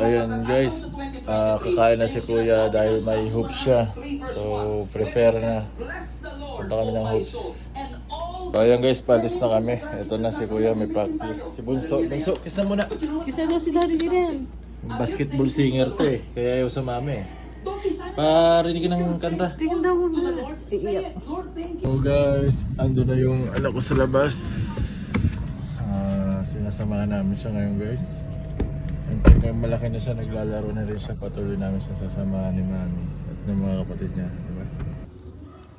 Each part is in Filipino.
ayun guys, ah, kakain na si Kuya dahil may hoops siya. So, prepare na. Punta kami ng hoops. So, ayun guys, palis na kami. Ito na si Kuya, may practice. Si Bunso, Bunso, kiss na muna. Kasi daw si Daddy Jiren. Basketball singer to eh, kaya ayaw sumami eh. Parinig ka ng kanta. Tingnan daw mo na. Iiyak. So guys, ando na yung anak ko sa labas. Ah, sinasamahan namin siya ngayon guys. Pagka malaki na siya, naglalaro na rin siya. Patuloy namin siya sasamahan ni mami at ng mga kapatid niya. Diba?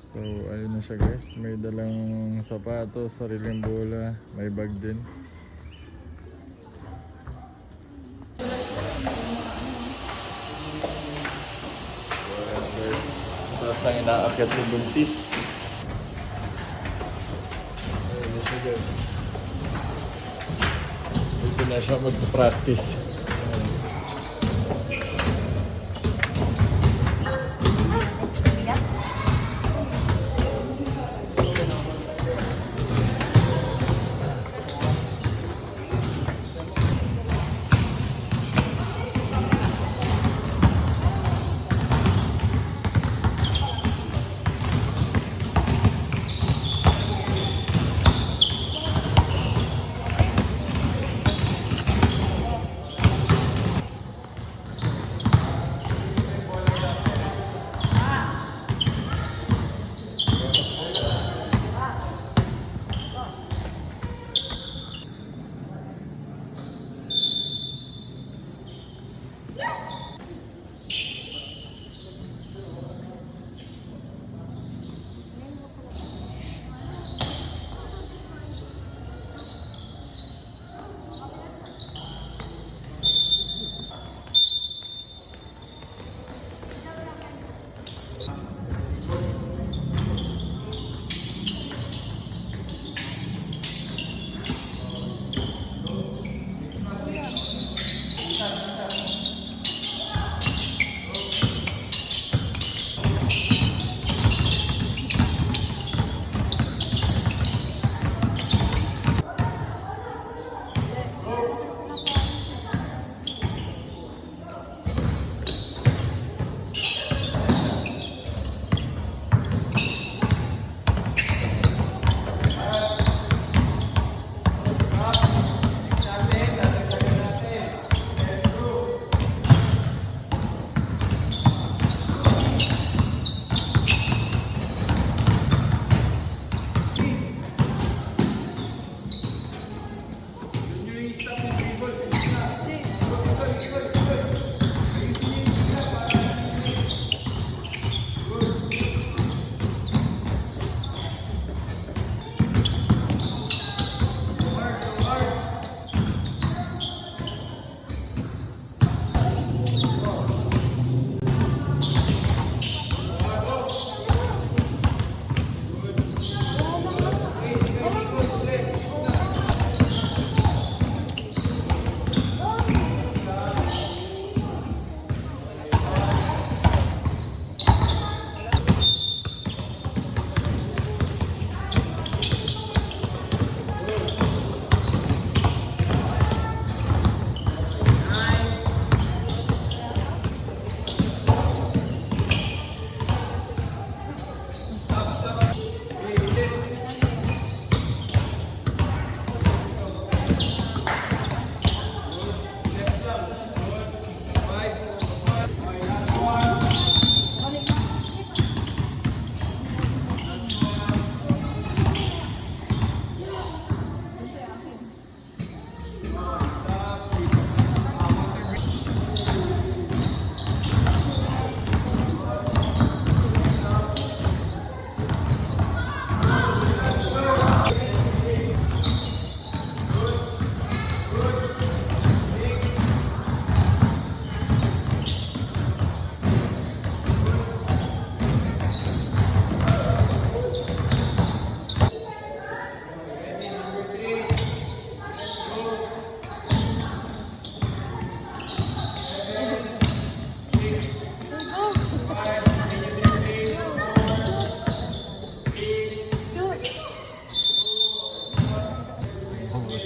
So, ayun na siya guys. May dalang sapatos, sariling bola, may bag din. Tapos lang inaakyat yung buntis. Ayun na siya guys. Dito na siya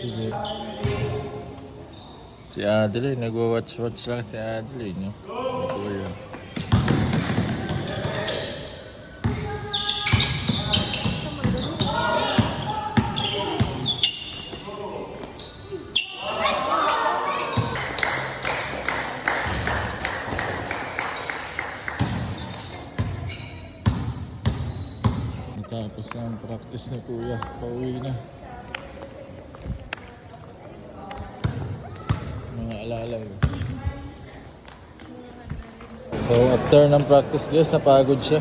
mag-practice. Ayun. Adeline. Nagwa-watch-watch lang si Adeline. No? Natapos na ang practice ni Kuya. Pauwi na. So after ng practice guys, napagod siya.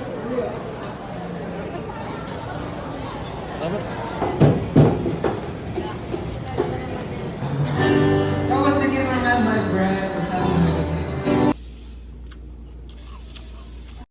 How was the game remembered, Brad?